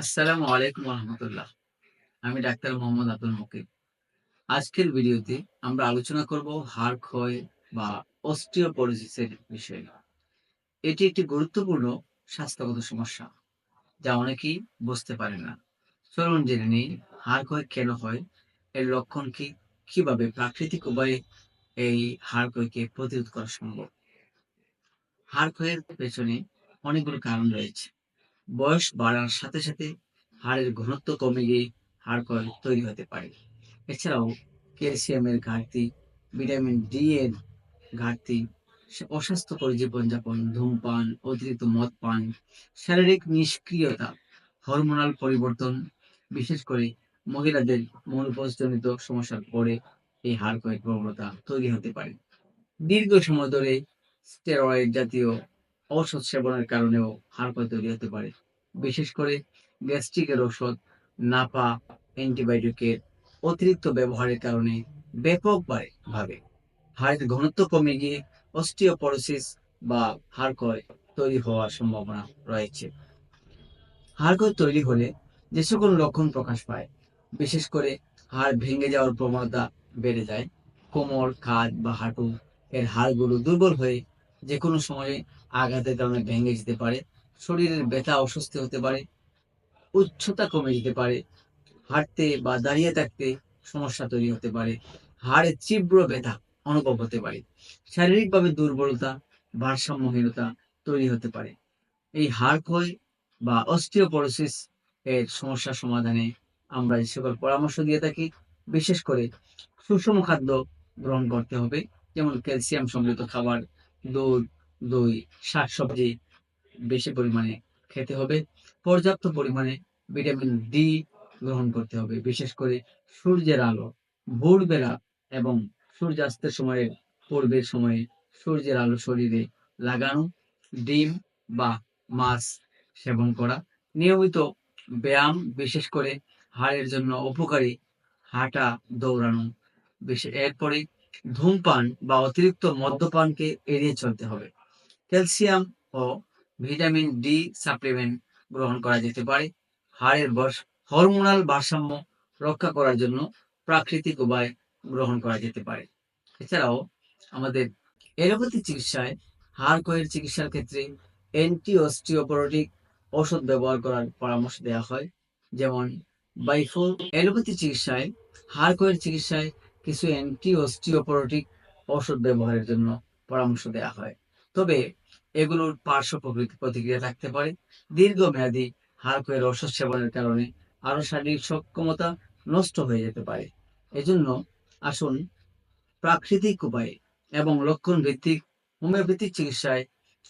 আসসালামু আলাইকুম রহমতুল্লাহ আমি ডাক্তার মোহাম্মদ আব্দুল মুকিব আজকের ভিডিওতে আমরা আলোচনা করব হাড় ক্ষয় বা অস্টিওপরোসিসের বিষয়ে এটি একটি গুরুত্বপূর্ণ স্বাস্থ্যগত সমস্যা যা অনেকেই বুঝতে পারে না। চলুন জেনে নিই হাড় ক্ষয় কেন হয়, এর লক্ষণ কি, কীভাবে প্রাকৃতিক উপায়ে এই হাড় ক্ষয়কে প্রতিরোধ করা সম্ভব? হাড় ক্ষয়ের পেছনে অনেকগুলো কারণ রয়েছে। বয়স বাড়ার সাথে সাথে হাড়ের ঘনত্ব কমে গিয়ে হাড় ক্ষয় তৈরি হতে পারে। এছাড়াও ক্যালসিয়ামের ঘাটতি, ভিটামিন ডি এর ঘাটতি অস্বাস্থ্যকর জীবনযাপন, ধূমপান, অতিরিক্ত মদ পান শারীরিক নিষ্ক্রিয়তা, হরমোনাল পরিবর্তন, বিশেষ করে মহিলাদের মনোপজজনিত সমস্যার পরে এই হাড় ক্ষয়ের প্রবণতা তৈরি হতে পারে। দীর্ঘ সময় ধরে স্টেরয়েড জাতীয় ঔষধ সেবনের কারণেও হাড় ক্ষয় তৈরি হতে পারে। বিশেষ করে গ্যাস্ট্রিকের ওষুধ নাপা অ্যান্টিবায়োটিকের অতিরিক্ত ব্যবহারের কারণে ব্যাপকভাবে ভাবে হাড়ের ঘনত্ব কমে গিয়ে অস্টিওপরোসিস বা হাড় ক্ষয় তৈরি হওয়ার সম্ভাবনা রয়েছে। হাড় ক্ষয় তৈরি হলে যে সকল লক্ষণ প্রকাশ পায়, বিশেষ করে হাড় ভেঙে যাওয়ার প্রবণতা বেড়ে যায়। কোমর কাঁধ বা হাঁটু এর হাড়গুলো দুর্বল হয়ে যে কোনো সময়ে আঘাতের কারণে ভেঙে যেতে পারে, শরীরের ব্যথা অস্বস্তি হতে পারে, উচ্চতা কমে যেতে পারে, হাঁটতে বা দাঁড়িয়ে থাকতে সমস্যা তৈরি হতে পারে, হাড়ে তীব্র ব্যথা অনুভব হতে পারে, শারীরিকভাবে দুর্বলতা, ভারসাম্যহীনতা তৈরি হতে পারে। এই হাড় ক্ষয় বা অস্টিওপরোসিস এর সমস্যা সমাধানে আমরা যে সকল পরামর্শ দিয়ে থাকি, বিশেষ করে সুষম খাদ্য গ্রহণ করতে হবে, যেমন ক্যালসিয়াম সমৃদ্ধ খাবার দুধ, দই, শাকসবজি বেশি পরিমাণে খেতে হবে। পর্যাপ্ত পরিমাণে ভিটামিন ডি গ্রহণ করতে হবে, বিশেষ করে সূর্যের আলো। ভোরবেলা এবং সূর্যাস্তের সময়ে, পূর্বের সময়ে সূর্যের আলো শরীরে লাগানো ডিম বা মাছ সেবন করা। নিয়মিত ব্যায়াম, বিশেষ করে হাড়ের জন্য উপকারী হাঁটা, দৌড়ানো। বিশেষ এরপরে ধূমপান বা অতিরিক্ত মদ্যপানকে এড়িয়ে চলতে হবে। ক্যালসিয়াম ও ভিটামিন ডি সাপ্লিমেন্ট গ্রহণ করা যেতে পারে। হাড়ের হরমোনাল ভারসাম্য রক্ষা করার জন্য প্রাকৃতিক উপায় গ্রহণ করা যেতে পারে। এছাড়াও আমাদের এলোপ্যাথি চিকিৎসায় হাড় ক্ষয়ের চিকিৎসার ক্ষেত্রে অ্যান্টি অস্টিওপরোটিক ওষুধ ব্যবহার করার পরামর্শ দেওয়া হয়। যেমন বাইফো এলোপ্যাথি চিকিৎসায় হাড় ক্ষয়ের চিকিৎসায় কিছু অ্যান্টি অস্টিওপরোটিক ওষুধ ব্যবহারের জন্য পরামর্শ দেওয়া হয়। তবে এগুলোর পার্শ্ব প্রতিক্রিয়া থাকতে পারে। দীর্ঘমেয়াদী হাড় ক্ষয়ের ওষুধ সেবনের কারণে আরও শারীরিক সক্ষমতা নষ্ট হয়ে যেতে পারে। এজন্য আসুন প্রাকৃতিক উপায়ে এবং লক্ষণ ভিত্তিক হোমিওপ্যাথিক চিকিৎসায়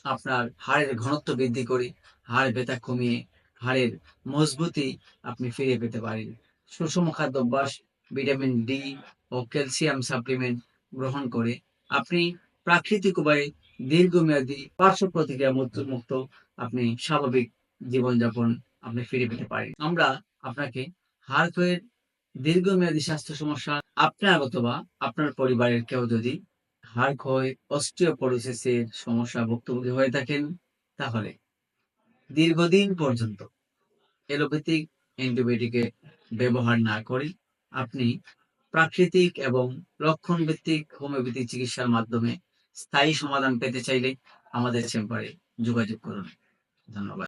আপনার হাড়ের ঘনত্ব বৃদ্ধি করে হাড় ব্যথা কমিয়ে হাড়ের মজবুতি আপনি ফিরে পেতে পারেন। সুষম খাদ্য খাদ্যাভ্যাস ভিটামিন ডি ও ক্যালসিয়াম সাপ্লিমেন্ট গ্রহণ করে আপনি প্রাকৃতিক উপায়ে দীর্ঘমেয়াদী পার্শ্ব প্রতিক্রিয়া মুক্ত আপনি স্বাভাবিক জীবনযাপন আপনি ফিরে পেতে পারেন। আমরা আপনাকে হাড় ক্ষয়ের দীর্ঘমেয়াদী স্বাস্থ্য সমস্যা, আপনার অথবা আপনার পরিবারের কেউ যদি হাড় ক্ষয় অস্টিওপরোসিসের সমস্যা ভুক্তভোগী হয়ে থাকেন, তাহলে দীর্ঘদিন পর্যন্ত এলোপ্যাথিক অ্যান্টিবায়োটিকের ব্যবহার না করে আপনি প্রাকৃতিক এবং লক্ষণ ভিত্তিক হোমিওপ্যাথি চিকিৎসার মাধ্যমে স্থায়ী সমাধান পেতে চাইলে আমাদের চেম্বারে যোগাযোগ করুন। ধন্যবাদ।